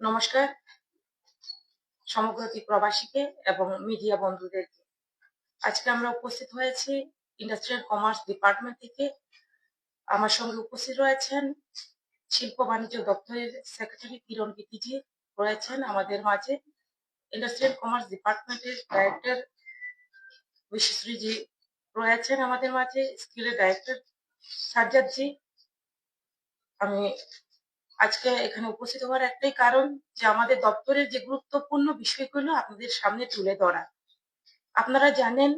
নমস্কার। সমগ্র প্রবাসীকে এবং মিডিয়া বন্ধুদেরকে। আজকে আমরা উপস্থিত হয়েছি ইন্ডাস্ট্রিয়াল কমার্স ডিপার্টমেন্ট থেকে। আমার সঙ্গে উপস্থিত রয়েছেন শিল্প বাণিজ্য দপ্তরের সেক্রেটারি কিরণ গীতিজি রয়েছেন আমাদের মাঝে। ইন্ডাস্ট্রিয়াল কমার্স ডিপার্টমেন্টের ডাইরেক্টর বিশ্বশ্রীজি রয়েছেন আমাদের মাঝে। স্কিলের ডাইরেক্টর সাজ্জাদজি। আমি আজকে এখানে উপস্থিত হওয়ার একটাই কারণ যে আমাদের দপ্তরের যে গুরুত্বপূর্ণ বিষয়গুলো আপনাদের সামনে তুলে ধরা। আপনারা জানেন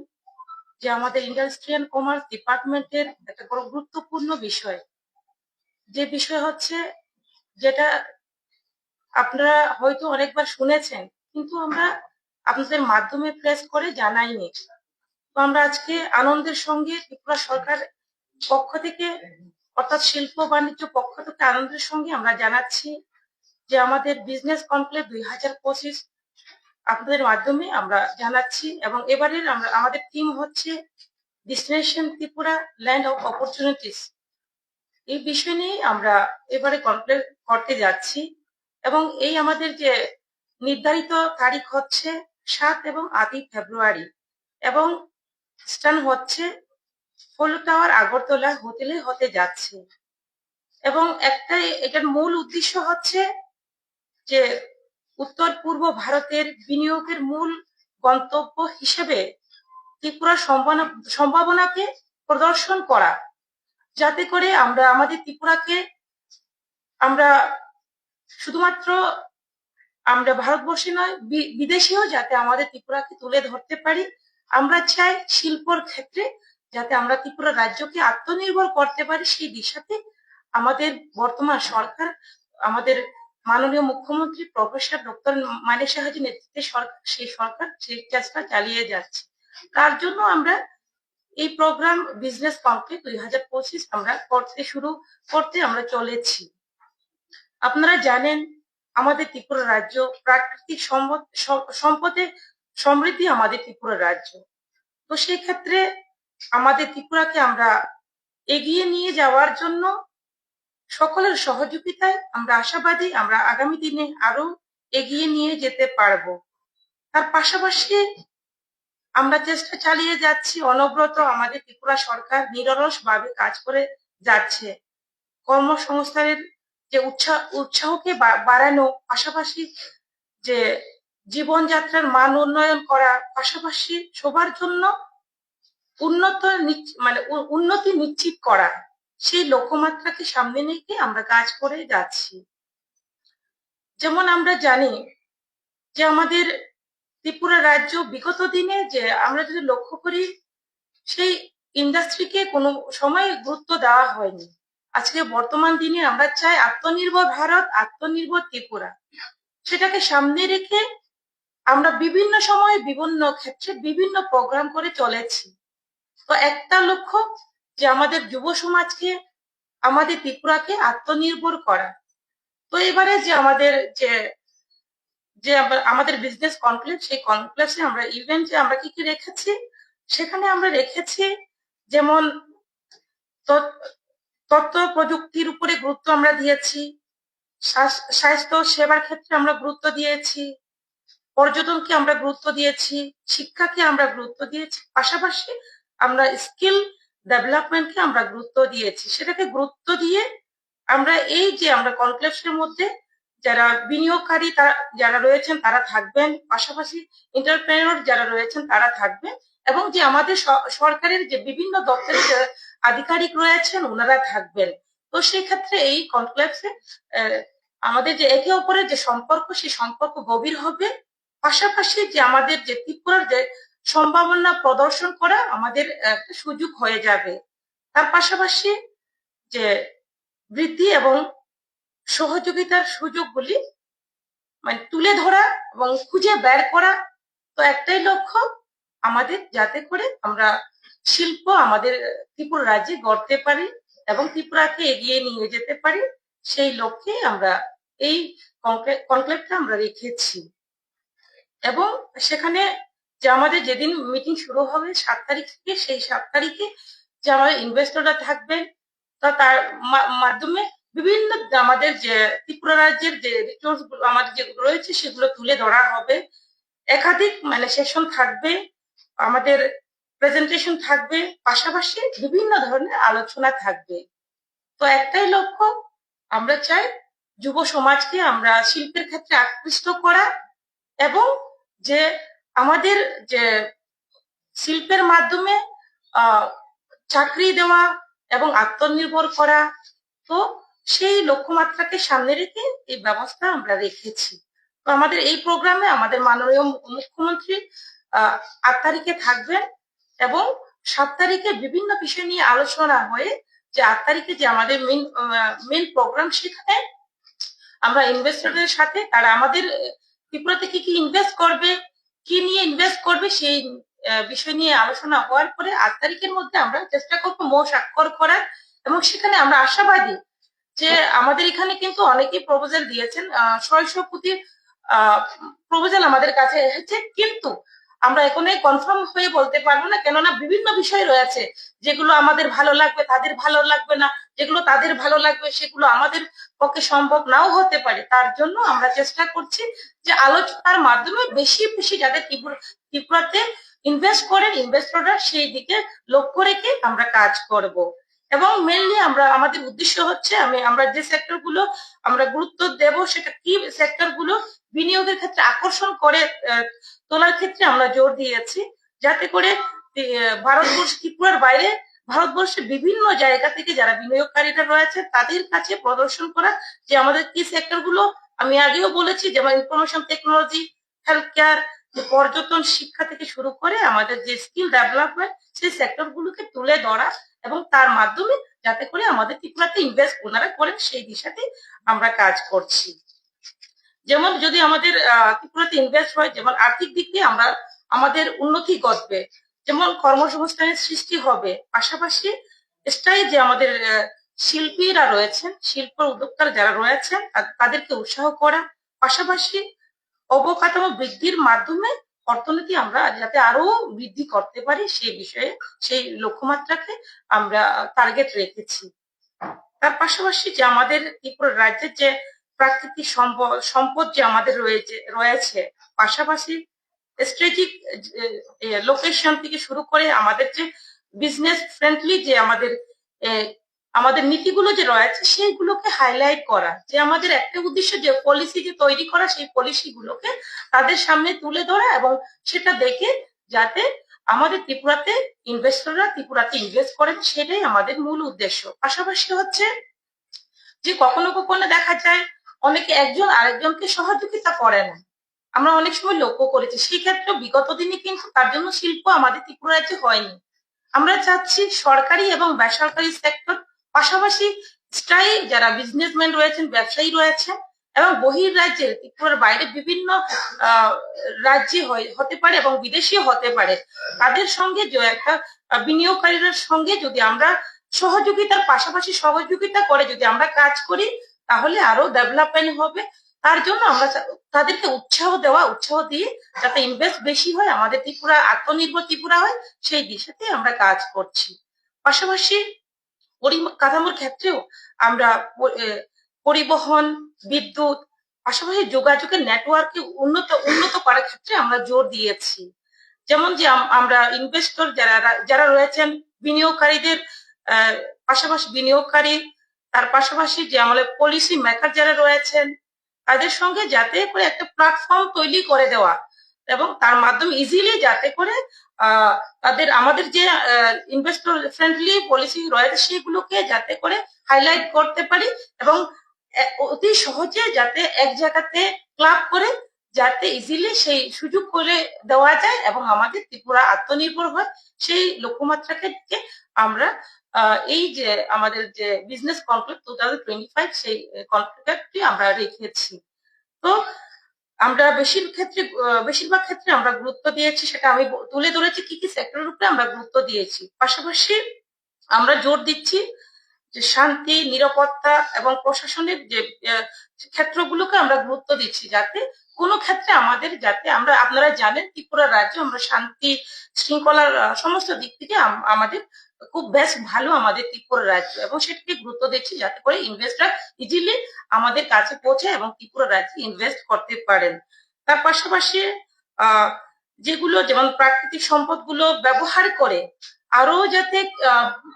যে আমাদের ইন্ডাস্ট্রিয়াল কমার্স ডিপার্টমেন্টের একটা বড় গুরুত্বপূর্ণ বিষয়। যে বিষয় হচ্ছে যেটা আপনারা হয়তো অনেকবার শুনেছেন, কিন্তু আমরা আপনাদের মাধ্যমে প্রেস করে জানাইনি। তো আমরা আজকে আনন্দের সঙ্গে ত্রিপুরা সরকার পক্ষ থেকে অর্থাৎ শিল্প বাণিজ্য পক্ষ থেকে আনন্দের সঙ্গে আমরা জানাচ্ছি যে আমাদের বিজনেস কনক্লেভ দুই হাজার পঁচিশ আপনাদের মাধ্যমে আমরা জানাচ্ছি এবং এবারের আমরা, আমাদের টিম হচ্ছে destination Tripura land of opportunities এই বিষয় নিয়ে আমরা এবারে কমপ্লেন করতে যাচ্ছি এবং এই আমাদের যে নির্ধারিত তারিখ হচ্ছে সাত এবং আটই ফেব্রুয়ারি এবং স্টান হচ্ছে ফুল টাওয়ার আগরতলা হোটেলে হতে যাচ্ছে। এবং একটাই এটার মূল উদ্দেশ্য হচ্ছে যে উত্তর পূর্ব ভারতের বিনিয়োগের মূল গন্তব্য হিসেবে ত্রিপুরা সম্ভাবনাকে প্রদর্শন করা। যাতে করে আমরা, আমাদের ত্রিপুরাকে আমরা শুধুমাত্র আমরা ভারতবর্ষে নয় বিদেশেও যাতে আমাদের ত্রিপুরাকে তুলে ধরতে পারি, আমরা চাই শিল্পর ক্ষেত্রে যাতে আমরা ত্রিপুরা রাজ্যকে আত্মনির্ভর করতে পারি, সেই দিশাতে আমাদের বর্তমান সরকার, আমাদের মাননীয় মুখ্যমন্ত্রী প্রফেসর ডক্টর মানিক সাহাজির নেতৃত্বে সরকার, সেই সরকার, সেই চেষ্টা চালিয়ে যাচ্ছে। তার জন্য আমরা এই প্রোগ্রাম বিজনেস কমপ্লিট দুই হাজার পঁচিশ আমরা করতে শুরু, করতে আমরা চলেছি। আপনারা জানেন, আমাদের ত্রিপুরা রাজ্য প্রাকৃতিক সম্পদ- সম্পদে সমৃদ্ধি আমাদের ত্রিপুরা রাজ্য। তো সেই ক্ষেত্রে আমাদের ত্রিপুরাকে আমরা এগিয়ে নিয়ে যাওয়ার জন্য সকলের সহযোগিতায় আমরা আশাবাদী আমরা আগামী দিনে আরও এগিয়ে নিয়ে যেতে পারব। তার পাশাপাশি আমরা চেষ্টা চালিয়ে যাচ্ছি, অনবরত আমাদের ত্রিপুরা সরকার নিরলস ভাবে কাজ করে যাচ্ছে। কর্মসংস্থানের যে উৎসাহ উৎসাহকে বাড়ানো, পাশাপাশি যে জীবনযাত্রার মান উন্নয়ন করা, পাশাপাশি সবার জন্য উন্নত মানে উন্নতি নিশ্চিত করা সেই লক্ষ্যমাত্রাকে সামনে রেখে আমরা কাজ করে যাচ্ছি। যেমন আমরা জানি যে আমাদের ত্রিপুরা রাজ্য বিগত দিনে যে আমরা যদি লক্ষ্য করি, সেই ইন্ডাস্ট্রিকে কোনো সময় গুরুত্ব দেওয়া হয়নি। আজকে বর্তমান দিনে আমরা চাই আত্মনির্ভর ভারত, আত্মনির্ভর ত্রিপুরা। সেটাকে সামনে রেখে আমরা বিভিন্ন সময়ে বিভিন্ন ক্ষেত্রে বিভিন্ন প্রোগ্রাম করে চলেছি। তো একটা লক্ষ্য যে আমাদের যুব সমাজকে, আমাদের ত্রিপুরাকে আত্মনির্ভর করা। তো এবারে যে আমাদের যে যে আমাদের বিজনেস কনক্লেভ সেই কনক্লেভে আমরা ইভেন্টে আমরা কি কি রেখেছি? সেখানে আমরা রেখেছি যেমন তথ্য প্রযুক্তির উপরে গুরুত্ব আমরা দিয়েছি স্বাস্থ্য সেবার ক্ষেত্রে আমরা গুরুত্ব দিয়েছি, পর্যটনকে আমরা গুরুত্ব দিয়েছি, শিক্ষাকে আমরা গুরুত্ব দিয়েছি, পাশাপাশি আমরা স্কিল ডেভেলপমেন্টকে আমরা গুরুত্ব দিয়েছি। সেটাকে গুরুত্ব দিয়ে আমরা এই যে আমরা কনক্লেভসের মধ্যে যারা বিনিয়োগকারী তারা যারা রয়েছেন তারা থাকবেন, পাশাপাশি এন্টারপ্রেনর যারা রয়েছেন তারা থাকবেন এবং যে আমাদের সরকারের যে বিভিন্ন দপ্তরের আধিকারিক রয়েছেন ওনারা থাকবেন। তো সেই ক্ষেত্রে এই কনক্লেভসে আমাদের যে একে অপরের যে সম্পর্ক সেই সম্পর্ক গভীর হবে। পাশাপাশি যে আমাদের যে ত্রিপুরার যে সম্ভাবনা প্রদর্শন করা আমাদের একটা সুযোগ হয়ে যাবে। তার পাশাপাশি যে বৃদ্ধি এবং সহযোগিতার সুযোগগুলি মানে তুলে ধরা এবং খুঁজে বের করা তো একটাই লক্ষ্য আমাদের যাতে করে আমরা শিল্প আমাদের ত্রিপুরা রাজ্যে গড়তে পারি এবং ত্রিপুরাকে এগিয়ে নিয়ে যেতে পারি, সেই লক্ষ্যে আমরা এই কনক্লেভটা আমরা রেখেছি। এবং সেখানে যে আমাদের যেদিন মিটিং শুরু হবে সাত তারিখ থেকে, সেই সাত তারিখে যে আমাদের ইনভেস্টররা থাকবেন, তা তার মাধ্যমে বিভিন্ন আমাদের যে ত্রিপুরা রাজ্যের যে রিসোর্স আমাদের যেগুলো রয়েছে সেগুলো তুলে ধরা হবে। একাধিক মানে সেশন থাকবে, আমাদের প্রেজেন্টেশন থাকবে, পাশাপাশি বিভিন্ন ধরনের আলোচনা থাকবে। তো একটাই লক্ষ্য, আমরা চাই যুব সমাজকে আমরা শিল্পের ক্ষেত্রে আকৃষ্ট করা এবং যে আমাদের যে শিল্পের মাধ্যমে চাকরি দেওয়া এবং আত্মনির্ভর করা, তো সেই লক্ষ্যমাত্রাকে সামনে রেখে এই ব্যবস্থা আমরা রেখেছি। তো আমাদের এই প্রোগ্রামে আমাদের মাননীয় মুখ্যমন্ত্রী আট তারিখে থাকবেন এবং সাত তারিখে বিভিন্ন বিষয় নিয়ে আলোচনা হয়ে যে আট তারিখে যে আমাদের মেন মেন প্রোগ্রাম সেখানে আমরা ইনভেস্টরদের সাথে, তারা আমাদের, ত্রিপুরাতে কি কি ইনভেস্ট করবে কি নিয়ে ইনভেস্ট করবে সেই বিষয় নিয়ে আলোচনা হওয়ার পরে আট তারিখের মধ্যে আমরা চেষ্টা করব মো স্বাক্ষর করার এবং সেখানে আমরা আশাবাদী যে আমাদের এখানে কিন্তু অনেকেই প্রপোজাল দিয়েছেন। ছয়শো কোটি প্রপোজাল আমাদের কাছে এসেছে। কিন্তু আমরা এখনই কনফার্ম হয়ে বলতে পারব না, কেননা বিভিন্ন বিষয় রয়েছে, যেগুলো আমাদের ভালো লাগবে, তাদের ভালো লাগবে না, যেগুলো তাদের ভালো লাগবে, সেগুলো আমাদের পক্ষে সম্ভব নাও হতে পারে। তার জন্য আমরা চেষ্টা করছি যে আলোচনার মাধ্যমে বেশি বেশি ত্রিপুরা ত্রিপুরাতে ইনভেস্ট করেন ইনভেস্টররা সেই দিকে লক্ষ্য রেখে আমরা কাজ করব। এবং মেনলি আমরা, আমাদের উদ্দেশ্য হচ্ছে আমি, আমরা যে সেক্টরগুলো আমরা গুরুত্ব দেব, সেটা কি সেক্টরগুলো বিনিয়োগের ক্ষেত্রে আকর্ষণ করে তোলার ক্ষেত্রে আমরা জোর দিয়েছি। যাতে করে ভারতবর্ষ, ত্রিপুরার বাইরে ভারতবর্ষের বিভিন্ন জায়গা থেকে যারা বিনিয়োগকারীরা রয়েছে, তাদের কাছে প্রদর্শন করা যে আমাদের কি সেক্টরগুলো, আমি আগেও বলেছি যেমন ইনফরমেশন টেকনোলজি হেলথ কেয়ার পর্যটন শিক্ষা থেকে শুরু করে আমাদের যে স্কিল ডেভেলপমেন্ট সেই সেক্টর গুলোকে তুলে ধরা এবং তার মাধ্যমে যাতে করে আমাদের ত্রিপুরাতে ইনভেস্ট ওনারা করেন, সেই দিশাতে আমরা কাজ করছি। যেমন যদি আমাদের ত্রিপুরাতে ইনভেস্ট হয়, যেমন আর্থিক দিক দিয়ে আমরা, আমাদের উন্নতি ঘটবে, যেমন কর্মসংস্থানের সৃষ্টি হবে, পাশাপাশি স্থায়ী যে আমাদের শিল্পীরা রয়েছেন, শিল্প উদ্যোক্তারা যারা রয়েছেন, তাদেরকে উৎসাহ করা, পাশাপাশি অবকাঠামো বৃদ্ধির মাধ্যমে অর্থনীতি আমরা যাতে আরও বৃদ্ধি করতে পারি সেই বিষয়ে সেই লক্ষ্যমাত্রাকে আমরা টার্গেট রেখেছি। তার পাশাপাশি যে আমাদের ত্রিপুরা রাজ্যের যে প্রাকৃতিক সম্পদ সম্পদ যে আমাদের রয়েছে রয়েছে, পাশাপাশি স্ট্রেটিক লোকেশন থেকে শুরু করে আমাদের যে বিজনেস ফ্রেন্ডলি যে আমাদের আমাদের নীতিগুলো যে রয়েছে সেইগুলোকে হাইলাইট করা, যে আমাদের একটা উদ্দেশ্য যে পলিসি যে তৈরি করা সেই পলিসি গুলোকে তাদের সামনে তুলে ধরা এবং সেটা দেখে যাতে আমাদের ত্রিপুরাতে ইনভেস্টররা ত্রিপুরাতে ইনভেস্ট করেন সেটাই আমাদের মূল উদ্দেশ্য। পাশাপাশি হচ্ছে যে কখনো কখনো দেখা যায় অনেকে একজন আরেকজনকে সহযোগিতা করে না। আমরা অনেক সময় লক্ষ্য করেছি সেই ক্ষেত্রে বিগত দিনে কিন্তু তার জন্য শিল্প আমাদের ত্রিপুরা রাজ্যে হয়নি। আমরা চাচ্ছি সরকারি এবং বেসরকারি সেক্টর পাশাপাশি স্থায়ী যারা বিজনেসম্যান রয়েছেন, ব্যবসায়ী রয়েছেন এবং বহির রাজ্যের ত্রিপুরার বাইরে বিভিন্ন রাজ্যে হতে পারে এবং বিদেশিও হতে পারে, তাদের সঙ্গে একটা বিনিয়োগকারীদের সঙ্গে যদি আমরা সহযোগিতার পাশাপাশি সহযোগিতা করে যদি আমরা কাজ করি, তাহলে আরও ডেভেলপমেন্ট হবে। তার জন্য আমরা তাদেরকে উৎসাহ দেওয়া, উৎসাহ দিয়ে যাতে ইনভেস্ট বেশি হয়, আমাদের ত্রিপুরা, আত্মনির্ভর ত্রিপুরা হয়, সেই দিশাতে আমরা কাজ করছি। পাশাপাশি পরিকাঠামোর ক্ষেত্রেও আমরা পরিবহন, বিদ্যুৎ, পাশাপাশি যোগাযোগের নেটওয়ার্ককে উন্নত উন্নত করার ক্ষেত্রে আমরা জোর দিয়েছি। যেমন যে আম- আমরা ইনভেস্টর যারা যারা রয়েছেন, বিনিয়োগকারীদের পাশাপাশি বিনিয়োগকারী, তার পাশাপাশি যে আমাদের পলিসি মেকার যারা রয়েছেন, তাদের সঙ্গে যাতে করে একটা প্ল্যাটফর্ম তৈরি করে দেওয়া এবং তার মাধ্যমে ইজিলি যাতে করে তাদের আমাদের যে ইনভেস্টর ফ্রেন্ডলি পলিসি রয়েছে সেগুলোকে যাতে করে হাইলাইট করতে পারি এবং অতি সহজে যাতে এক জায়গাতে ক্লাব করে, যাতে ইজিলি সেই সুযোগ করে দেওয়া যায় এবং আমাদের ত্রিপুরা আত্মনির্ভর হয়। সেই লক্ষ্যমাত্রাকে আমরা এই যে আমাদের যে business conclave two thousand twenty five সেই কনক্লেভটি আমরা রেখেছি। তো আমরা বেশির ক্ষেত্রে বেশিরভাগ ক্ষেত্রে আমরা গুরুত্ব দিয়েছি, সেটা আমি তুলে ধরেছি কি কি সেক্টরের উপরে আমরা গুরুত্ব দিয়েছি। পাশাপাশি আমরা জোর দিচ্ছি যে শান্তি, নিরাপত্তা এবং প্রশাসনের যে ক্ষেত্রগুলোকে আমরা গুরুত্ব দিচ্ছি যাতে কোনো ক্ষেত্রে আমাদের যাতে আমরা, আপনারা জানেন ত্রিপুরা রাজ্য আমরা শান্তি শৃঙ্খলার সমস্ত দিক থেকে আম- আমাদের খুব বেশ ভালো আমাদের ত্রিপুরা রাজ্য এবং সেটাকে গুরুত্ব দিচ্ছি যাতে করে ইনভেস্টর ইজিলি আমাদের কাছে পৌঁছে এবং ত্রিপুরা রাজ্যে ইনভেস্ট করতে পারেন। তার পাশাপাশি যেগুলো যেমন প্রাকৃতিক সম্পদগুলো ব্যবহার করে আরও যাতে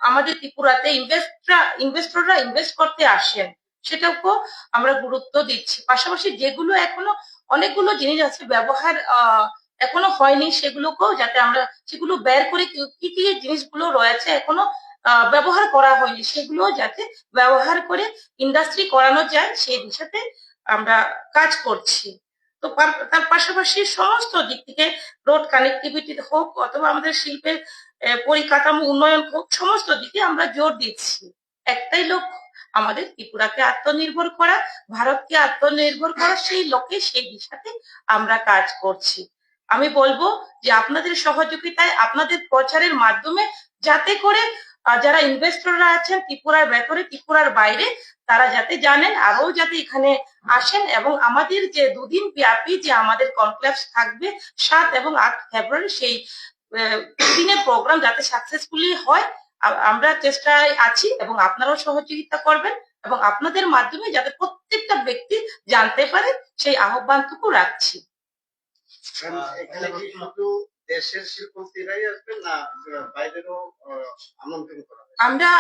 আমাদের ত্রিপুরাতে ইনভেস্টরা ইনভেস্টররা ইনভেস্ট করতে আসেন সেটাকেও আমরা গুরুত্ব দিচ্ছি। পাশাপাশি যেগুলো এখনও অনেকগুলো জিনিস আছে ব্যবহার আহ, এখনও হয়নি সেগুলোকেও যাতে আমরা সেগুলো বের করে কি- কি জিনিসগুলো রয়েছে এখনও ব্যবহার করা হয়নি সেগুলো যাতে ব্যবহার করে ইন্ডাস্ট্রি করানো যায়, সেই দিশাতে আমরা কাজ করছি। তো তার পাশাপাশি সমস্ত দিক থেকে রোড কানেক্টিভিটি হোক অথবা আমাদের শিল্পের পরিকাঠামো উন্নয়ন হোক, সমস্ত দিকে আমরা জোর দিচ্ছি। একটাই লক্ষ্য, আমাদের ত্রিপুরাকে আত্মনির্ভর করা, ভারতকে আত্মনির্ভর করা, সেই লক্ষ্যে, সেই দিশাতে আমরা কাজ করছি। আমি বলব যে আপনাদের সহযোগিতায়, আপনাদের প্রচারের মাধ্যমে যাতে করে যারা ইনভেস্টররা আছেন, ত্রিপুরার ভেতরে, ত্রিপুরার বাইরে, তারা যাতে জানেন আরও যাতে এখানে আসেন এবং আমাদের যে দুদিন ব্যাপী যে আমাদের কনক্লেভস থাকবে, সাত এবং আট ফেব্রুয়ারি সেই দিনের প্রোগ্রাম যাতে সাকসেসফুলি হয় আমরা চেষ্টায় আছি এবং আপনারাও সহযোগিতা করবেন এবং আপনাদের মাধ্যমে যাতে প্রত্যেকটা ব্যক্তি জানতে পারে, সেই আহ্বানটুকু রাখছি। এখানে কি শুধু দেশের শিল্পপতিরাই আসবেন না বাইরেরও আমন্ত্রণ করা আমরা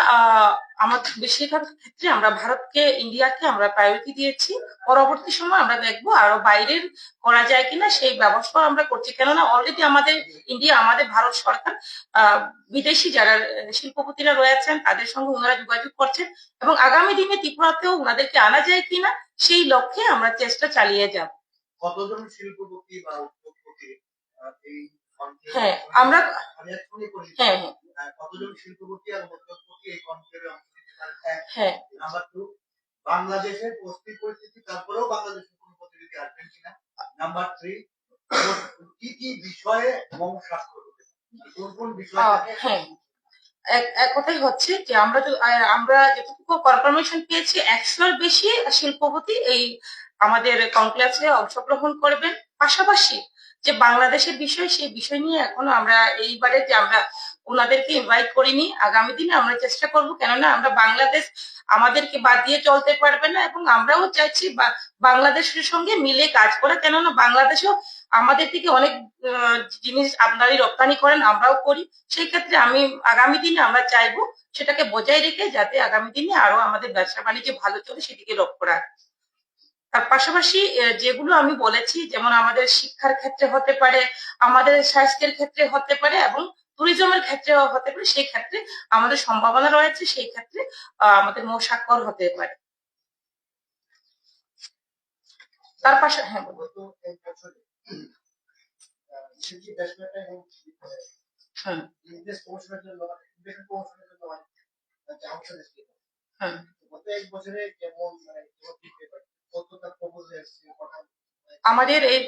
আমাদের বেশিরভাগ ক্ষেত্রে আমরা ভারতকে ইন্ডিয়াকে আমরা প্রায়োরিটি দিয়েছি। পরবর্তী সময় আমরা দেখব আরও বাইরের করা যায় কিনা সেই ব্যবস্থা আমরা করছি। কেননা অলরেডি আমাদের ইন্ডিয়া আমাদের ভারত সরকার আহ, বিদেশি যারা শিল্পপতিরা রয়েছেন তাদের সঙ্গে ওনারা যোগাযোগ করছেন এবং আগামী দিনে ত্রিপুরাতেও ওনাদেরকে আনা যায় কিনা সেই লক্ষ্যে আমরা চেষ্টা চালিয়ে যাব। কতজন শিল্পপতি বা উদ্যোগপতি এই হ্যাঁ, আমরা- হ্যাঁ হ্যাঁ। কতজন শিল্পপতি আর উদ্যোগপতি এই কনক্লেভে অংশ নিতে হ্যাঁ। নাম্বার টু বাংলাদেশের অস্থির পরিস্থিতি তারপরেও বাংলাদেশের কোনো প্রতিনিধি আসবেন কিনা? নাম্বার থ্রি কি কি বিষয়ে মৌ স্বাক্ষর কোন কোন বিষয় হ্যাঁ। এক কথাই হচ্ছে যে আমরা আমরা যতটুকু কনফার্মেশন পেয়েছি একশোর বেশি শিল্পপতি এই আমাদের কনক্লেভে অংশগ্রহণ করবেন। পাশাপাশি যে বাংলাদেশের বিষয়, সেই বিষয় নিয়ে এখনও আমরা এইবারে যে আমরা ওনাদেরকে ইনভাইট করিনি, আগামী দিনে আমরা চেষ্টা করব, কেননা আমরা বাংলাদেশ আমাদেরকে বাদ দিয়ে চলতে পারবে না এবং আমরাও চাইছি বাংলাদেশের সঙ্গে মিলে কাজ করা, কেননা বাংলাদেশও আমাদের থেকে অনেক জিনিস আপনারই রপ্তানি করেন, আমরাও করি। সেই ক্ষেত্রে আমি আগামী দিনে আমরা চাইব সেটাকে বজায় রেখে যাতে আগামী দিনে আরও আমাদের ব্যবসা বাণিজ্য ভালো চলে, সেদিকে লক্ষ্য রাখে। তার পাশাপাশি যেগুলো আমি বলেছি যেমন আমাদের শিক্ষার ক্ষেত্রে হতে পারে আমাদের স্বাস্থ্যের ক্ষেত্রে হতে পারে এবং ট্যুরিজমের ক্ষেত্রে হতে পারে সেই ক্ষেত্রে আমাদের সম্ভাবনা রয়েছে সেই ক্ষেত্রে আমাদের মৌসাক্ষর হতে পারে। তার পাশে হ্যাঁ বলুন। গত এক বছরে আহ, শিল্পী দেশমেটা এবং হুম ইনভেস্ট প্রমোশনের জন্য ইনভেস্ট প্রমোশনের জন্য যে অংশ নিচ্ছে হুম গত এক বছরে কেমন কেমন ফিডব্যাক হয় আমাদের এই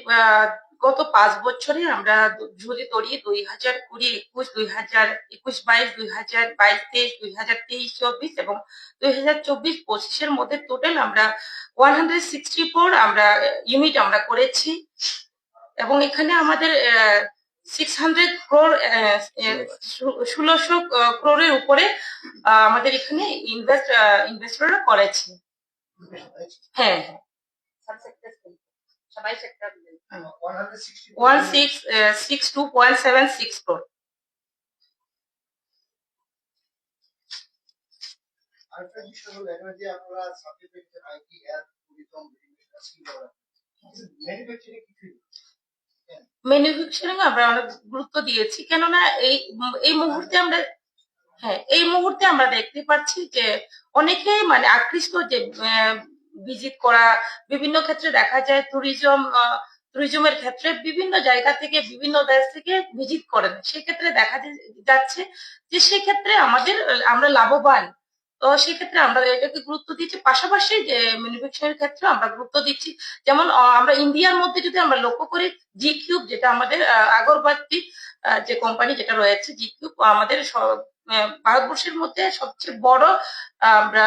গত পাঁচ বছরে আমরা যদি ধরি দুই হাজার কুড়ি একুশ, দুই হাজার একুশ বাইশ, দুই হাজার বাইশ তেইশ, দুই হাজার তেইশ চব্বিশ এবং দুই হাজার চব্বিশ পঁচিশের মধ্যে টোটাল আমরা ওয়ান হান্ড্রেড সিক্সটি ফোর আমরা ইউনিট আমরা করেছি এবং এখানে আমাদের সিক্স হান্ড্রেড ক্রোর ষোলোশো ক্রোরের উপরে আমাদের এখানে ইনভেস্ট ইনভেস্টররা করেছে। হ্যাঁ one hundred sixty one six six two point seven six four আরেকটা বিষয় হলো এখানে যে আপনারা subject IT health tourism manufacturing আমরা অনেক গুরুত্ব দিয়েছি। কেননা এই এই মুহূর্তে আমরা হ্যাঁ এই মুহূর্তে আমরা দেখতে পাচ্ছি যে অনেকেই মানে আকৃষ্ট যে ভিজিট করা, বিভিন্ন ক্ষেত্রে দেখা যায় ট্যুরিজম ট্যুরিজমের ক্ষেত্রে বিভিন্ন জায়গা থেকে, বিভিন্ন দেশ থেকে ভিজিট করেন। সেক্ষেত্রে দেখা যাচ্ছে যে সেক্ষেত্রে আমাদের, আমরা লাভবান। তো সেক্ষেত্রে আমরা এটাকে গুরুত্ব দিচ্ছি। পাশাপাশি যে ম্যানুফ্যাকচারের ক্ষেত্রে আমরা গুরুত্ব দিচ্ছি। যেমন আমরা ইন্ডিয়ার মধ্যে যদি আমরা লক্ষ্য করি জি কিউব যেটা আমাদের আগরবাতি যে কোম্পানি যেটা রয়েছে জি কিউব আমাদের ভারতবর্ষের মধ্যে সবচেয়ে বড় আমরা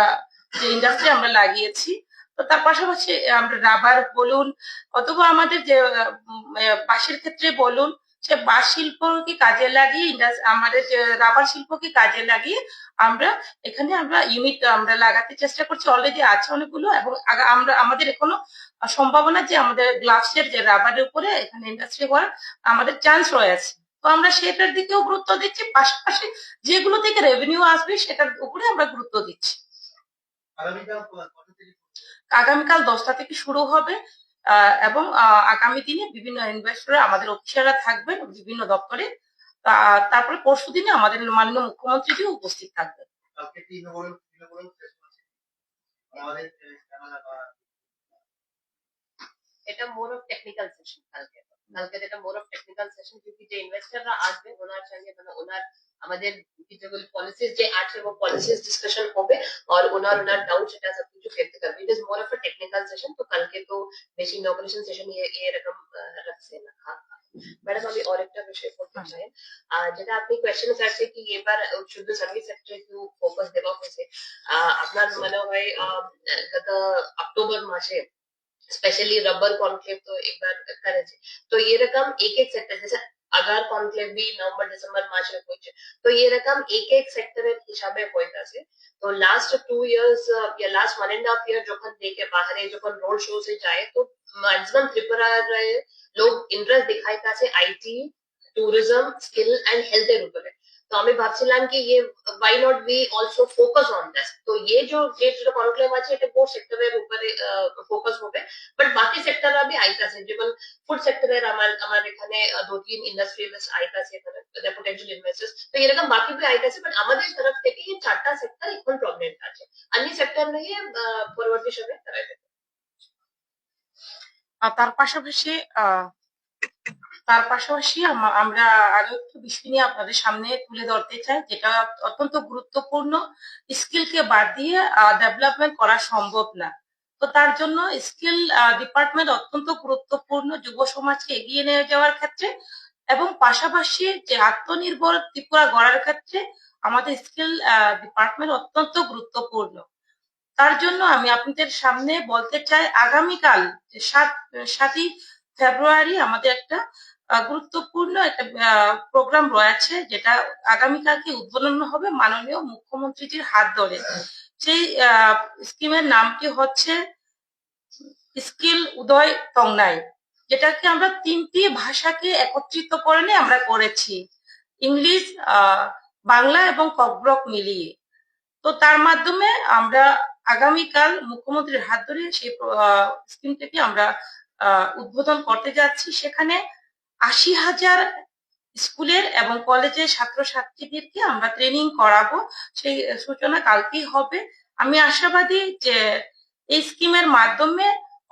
যে ইন্ডাস্ট্রি আমরা লাগিয়েছি, তো তার পাশাপাশি আমরা রাবার বলুন, অথবা আমাদের যে বাঁশের ক্ষেত্রে বলুন, সে বাঁশ শিল্পকে কাজে লাগিয়ে আমাদের যে রাবার শিল্পকে কাজে লাগিয়ে আমরা এখানে আমরা ইউনিট আমরা লাগাতে চেষ্টা করছি অলরেডি আছে অনেকগুলো এবং আমরা, আমাদের এখনও সম্ভাবনা যে আমাদের গ্লাভস এর যে রাবারের উপরে এখানে ইন্ডাস্ট্রি হওয়ার আমাদের চান্স রয়েছে। তো আমরা সেটার দিকেও গুরুত্ব দিচ্ছি পাশাপাশি যেগুলো থেকে রেভিনিউ আসবে সেটার উপরে আমরা গুরুত্ব দিচ্ছি। আগামীকাল কত থেকে আগামীকাল দশটা থেকে শুরু হবে আহ, এবং আহ, আগামী দিনে বিভিন্ন ইনভেস্টর আমাদের অফিসাররা থাকবেন বিভিন্ন দপ্তরে। তারপরে পরশু দিনে আমাদের মাননীয় মুখ্যমন্ত্রীজিও উপস্থিত থাকবেন। এটা মোর অফ টেকনিক্যাল সেশন কালকে। কালকে যেটা মোর অফ টেকনিক্যাল সেশন কিন্তু যে ইনভেস্টররা আসবে ওনার সঙ্গে মানে ওনার আমাদের যেগুলো পলিসিস যে আছে এবং পলিসিস ডিসকাশন হবে আর ওনার ওনার ডাউট সেটা সব কিছু ফেলতে পারবে it is more of a technical session তো কালকে তো বেশি ইনগুলেশন সেশন এরকম রাখছে না। ম্যাডাম আমি আরেকটা বিষয় করতে হ্যাঁ। চাই। যেটা আপনি কোয়েশ্চেন করছে কি এবার শুধু সার্ভিস সেক্টরে কিউ ফোকাস দেওয়া হয়েছে। আপনার মনে হয় গত অক্টোবর মাসে स्पेशली रबर कॉन्क्लेव तो एक बार करे थे तो ये रकम एक एक सेक्टर जैसे अगर कॉन्क्लेव भी नवंबर दिसंबर मार्च में हुई तो ये रकम एक एक सेक्टर হিসাবে হইতাছে তো লাস্ট টু ইয়ার্স या last one and half year যখন দেখে বাহারে যখন রোড শো से যায় তো ম্যাক্সিমাম ত্রিপুরার লোক interest দেখাইতাছে IT tourism skill and health এর উপরে তো আমি ভাবছিলাম কি ये why not we also focus on this তো ये जो যে যেটা কনক্লেভ আছে এটা কোর সেক্টরের উপরে ফোকাস হবে বাট বাকি সেক্টররা भी আইতাছে যেমন ফুড সেক্টরের আমার আমার এখানে আহ, দু তিন ইন্ডাস্ট্রিয়ালিস্ট আইতাছে এখানে পটেনশিয়াল ইনভেস্টার্স তো এরকম বাকি भी আইতাছে বাট আমাদের তরফ থেকে এই চারটা সেক্টর এখন প্রমিনেন্ট আছে अन्य সেক্টর নিয়ে আহ, পরবর্তী সময়ে করা যাবে আর তার পাশাপাশি আহ, তার পাশাপাশি আমরা আরও একটু বিষয় নিয়ে আপনাদের সামনে তুলে ধরতে চাই, যেটা অত্যন্ত গুরুত্বপূর্ণ স্কিলকে বাদ দিয়ে ডেভেলপমেন্ট করা সম্ভব না। তো তার জন্য স্কিল ডিপার্টমেন্ট অত্যন্ত গুরুত্বপূর্ণ যুব সমাজকে এগিয়ে নিয়ে যাওয়ার ক্ষেত্রে এবং পাশাপাশি যে আত্মনির্ভর ত্রিপুরা গড়ার ক্ষেত্রে আমাদের স্কিল ডিপার্টমেন্ট অত্যন্ত গুরুত্বপূর্ণ। তার জন্য আমি আপনাদের সামনে বলতে চাই, আগামীকাল, সাত, সাতই ফেব্রুয়ারি আমাদের একটা গুরুত্বপূর্ণ একটা প্রোগ্রাম রয়েছে যেটা আগামীকালকে উদ্বোধন হবে মাননীয় মুখ্যমন্ত্রীজির হাত ধরে। সেই স্কিমের নামটি হচ্ছে স্কিল উদয় টংনাই যেটাকে আমরা তিনটি ভাষাকে একত্রিত করে নিয়ে আমরা করেছি। ইংলিশ বাংলা এবং ককব্রক মিলিয়ে। তো তার মাধ্যমে আমরা আগামীকাল মুখ্যমন্ত্রীর হাত ধরে সেই স্কিমটাকে আমরা উদ্বোধন করতে যাচ্ছি। সেখানে আশি হাজার স্কুলের এবং কলেজের ছাত্রছাত্রীদেরকে আমরা ট্রেনিং করাবো। সেই সূচনা কালকেই হবে। আমি আশাবাদী যে এই স্কিমের মাধ্যমে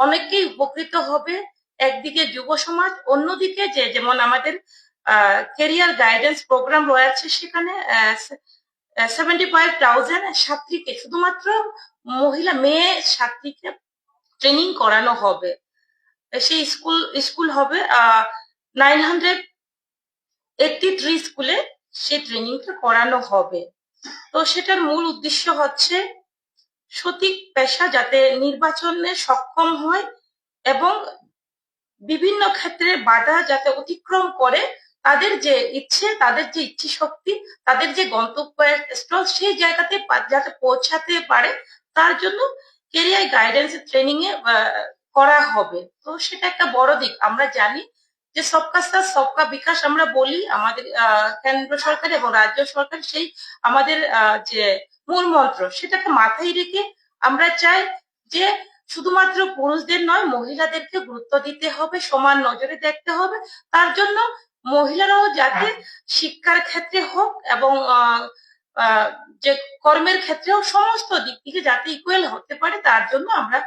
অনেকেই উপকৃত হবে। একদিকে যুব সমাজ, অন্যদিকে যে যেমন আমাদের কেরিয়ার গাইডেন্স প্রোগ্রাম রয়েছে সেখানে সেভেন্টি ফাইভ থাউজেন্ড ছাত্রীকে, শুধুমাত্র মহিলা, মেয়ে ছাত্রীকে ট্রেনিং করানো হবে। সেই স্কুল স্কুল হবে নাইন হান্ড্রেড এইটটি থ্রি স্কুলে সেই ট্রেনিংটা করানো হবে। তো সেটার মূল উদ্দেশ্য হচ্ছে সঠিক পেশা যাতে নির্বাচনে সক্ষম হয় এবং বিভিন্ন ক্ষেত্রে বাধা যাতে অতিক্রম করে, তাদের যে ইচ্ছে, তাদের যে ইচ্ছে শক্তি তাদের যে গন্তব্য স্থল, সেই জায়গাতে যাতে পৌঁছাতে পারে, তার জন্য কেরিয়ার গাইডেন্স ট্রেনিং এ করা হবে। তো সেটা একটা বড় দিক। আমরা জানি যে সবকা সাথ সবকা বিকাশ আমরা বলি আমাদের কেন্দ্র সরকার এবং রাজ্য সরকার সেই আমাদের যে মূল মন্ত্র সেটাকে মাথায় রেখে আমরা চাই যে শুধুমাত্র পুরুষদের নয় মহিলাদেরকে গুরুত্ব দিতে হবে সমান নজরে দেখতে হবে। তার জন্য মহিলারাও যাতে শিক্ষার ক্ষেত্রে হোক এবং আহ, যে কর্মের ক্ষেত্রেও সমস্ত দিক থেকে যাতে ইকুয়াল হতে পারে, তার জন্য আমরা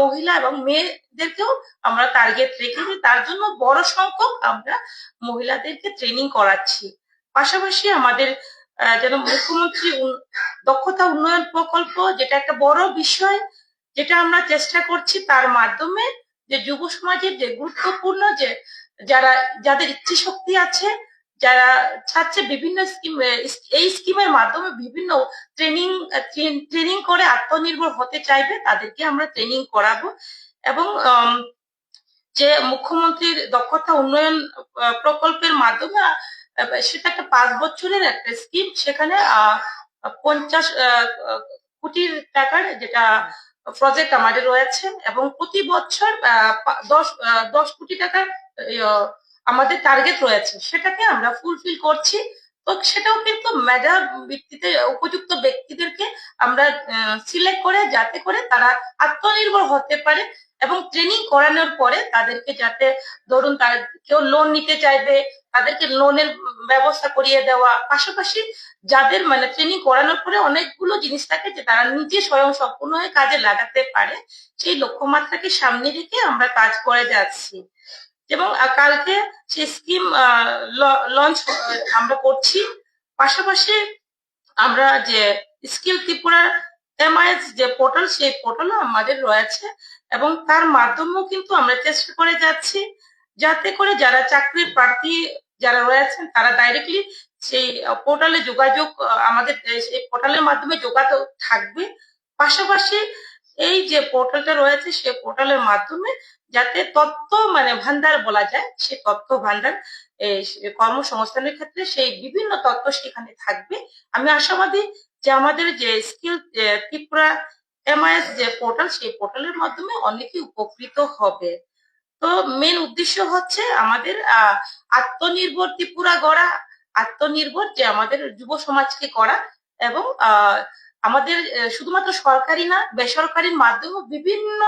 মহিলা এবং মেয়েদেরকেও আমরা টার্গেট রেখেছি তার জন্য বড় সংখ্যক আমরা মহিলাদেরকে ট্রেনিং করাচ্ছি। পাশাপাশি আমাদের যেন মুখ্যমন্ত্রী দক্ষতা উন্নয়ন প্রকল্প, যেটা একটা বড় বিষয়, যেটা আমরা চেষ্টা করছি তার মাধ্যমে যে যুব সমাজের যে গুরুত্বপূর্ণ যে, যারা, যাদের ইচ্ছে শক্তি আছে যারা চাচ্ছে বিভিন্ন স্কিম এই স্কিমের মাধ্যমে বিভিন্ন ট্রেনিং ট্রেনিং করে আত্মনির্ভর হতে চাইবে, তাদেরকে আমরা ট্রেনিং করাবো। এবং যে মুখ্যমন্ত্রীর দক্ষতা উন্নয়ন প্রকল্পের মাধ্যমে সেটা একটা পাঁচ বছরের একটা স্কিম সেখানে পঞ্চাশ কোটি টাকার যেটা প্রজেক্ট আমাদের রয়েছে। এবং প্রতি বছর দশ দশ কোটি টাকার আমাদের টার্গেট রয়েছে, সেটাকে আমরা ফুলফিল করছি। তো সেটাও কিন্তু মেধা ভিত্তিতে উপযুক্ত ব্যক্তিদেরকে আমরা সিলেক্ট করে যাতে করে তারা আত্মনির্ভর হতে পারে এবং ট্রেনিং করানোর পরে তাদেরকে যাতে ধরুন তার কেউ লোন নিতে চাইবে, তাদেরকে লোনের ব্যবস্থা করিয়ে দেওয়া। পাশাপাশি যাদের মানে ট্রেনিং করানোর পরে অনেকগুলো জিনিস থাকে যে তারা নিজে স্বয়ং সম্পূর্ণ হয়ে কাজে লাগাতে পারে, সেই লক্ষ্যমাত্রাকে সামনে রেখে আমরা কাজ করে যাচ্ছি। এবং কালকে সেই স্কিম লঞ্চ আমরা করছি। পাশাপাশি আমরা যে স্কিল ত্রিপুরা এমআইএস যে পোর্টাল সেই পোর্টালও আমাদের রয়েছে এবং তার মাধ্যমেও কিন্তু আমরা চেষ্টা করে যাচ্ছি। যাতে করে যারা চাকরির প্রার্থী যারা রয়েছেন, তারা ডাইরেক্টলি সেই পোর্টালে যোগাযোগ আমাদের সেই পোর্টালের মাধ্যমে যোগাযোগ থাকবে। পাশাপাশি এই যে পোর্টালটা রয়েছে, সে পোর্টালের মাধ্যমে যাতে তথ্য মানে ভান্ডার বলা যায়, সে তথ্য ভান্ডার কর্মসংস্থানের ক্ষেত্রে সেই বিভিন্ন তথ্য সেখানে থাকবে। আমি আশাবাদী যে আমাদের যে স্কিল ত্রিপুরা এমআইএস যে পোর্টাল সেই পোর্টালের মাধ্যমে অনেকেই উপকৃত হবে। তো মেন উদ্দেশ্য হচ্ছে আমাদের আত্মনির্ভর ত্রিপুরা গড়া, আত্মনির্ভর যে আমাদের যুব সমাজকে করা এবং আমাদের শুধুমাত্র সরকারি না বেসরকারির মাধ্যমে, বিভিন্ন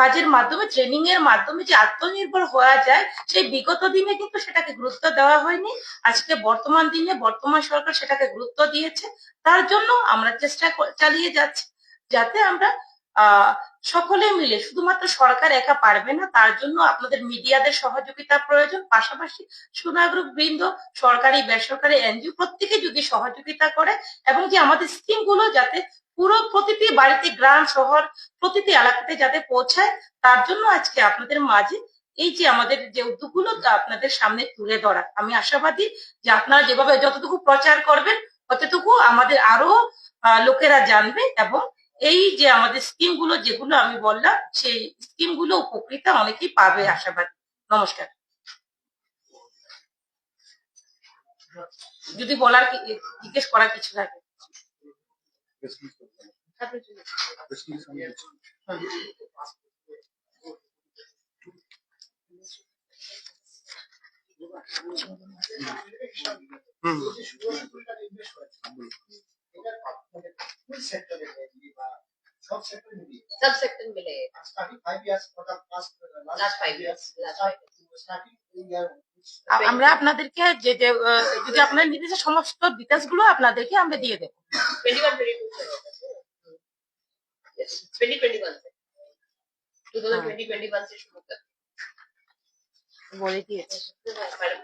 কাজের মাধ্যমে ট্রেনিং এর মাধ্যমে যে আত্মনির্ভর হওয়া যায়, সেই বিগত দিনে কিন্তু সেটাকে গুরুত্ব দেওয়া হয়নি। আজকে বর্তমান দিনে, বর্তমান সরকার সেটাকে গুরুত্ব দিয়েছে। তার জন্য আমরা চেষ্টা চালিয়ে যাচ্ছি। যাতে আমরা সকলে মিলে, শুধুমাত্র সরকার একা পারবে না, তার জন্য আপনাদের মিডিয়াদের সহযোগিতা প্রয়োজন। পাশাপাশি সুনাগরিক বৃন্দ, সরকারি, বেসরকারি, এনজিও প্রত্যেকে যদি সহযোগিতা করে এবং যে আমাদের স্কিমগুলো যাতে পুরো প্রতিটি বাড়িতে, গ্রাম, শহর, প্রতিটি এলাকাতে যাতে পৌঁছায়, তার জন্য আজকে আপনাদের মাঝে এই যে আমাদের যে উদ্যোগগুলো আপনাদের সামনে তুলে ধরা। আমি আশাবাদী যে আপনারা যেভাবে, যতটুকু প্রচার করবেন ততটুকু আমাদের আরও লোকেরা জানবে এবং এই যে আমাদের স্কিমগুলো যেগুলো আমি বললাম, সেই স্কিমগুলো উপকৃত অনেকেই পাবে আশাবাদী। নমস্কার। যদি বলার জিজ্ঞেস করার কিছু থাকে। সব সেক্টরে মিলিয়ে सब सेक्टर मिले starting five years for the past uh, Last five years, last five starting year আ- আমরা আপনাদেরকে যে যে আহ, যদি আপনার নির্দিষ্ট সমস্ত ডিটেলস গুলো আপনাদেরকে আমরা দিয়ে দেবো 21 22 से होगा yes 2021 से 2020 21 से शुरू कर বলে দিয়েছি मैडम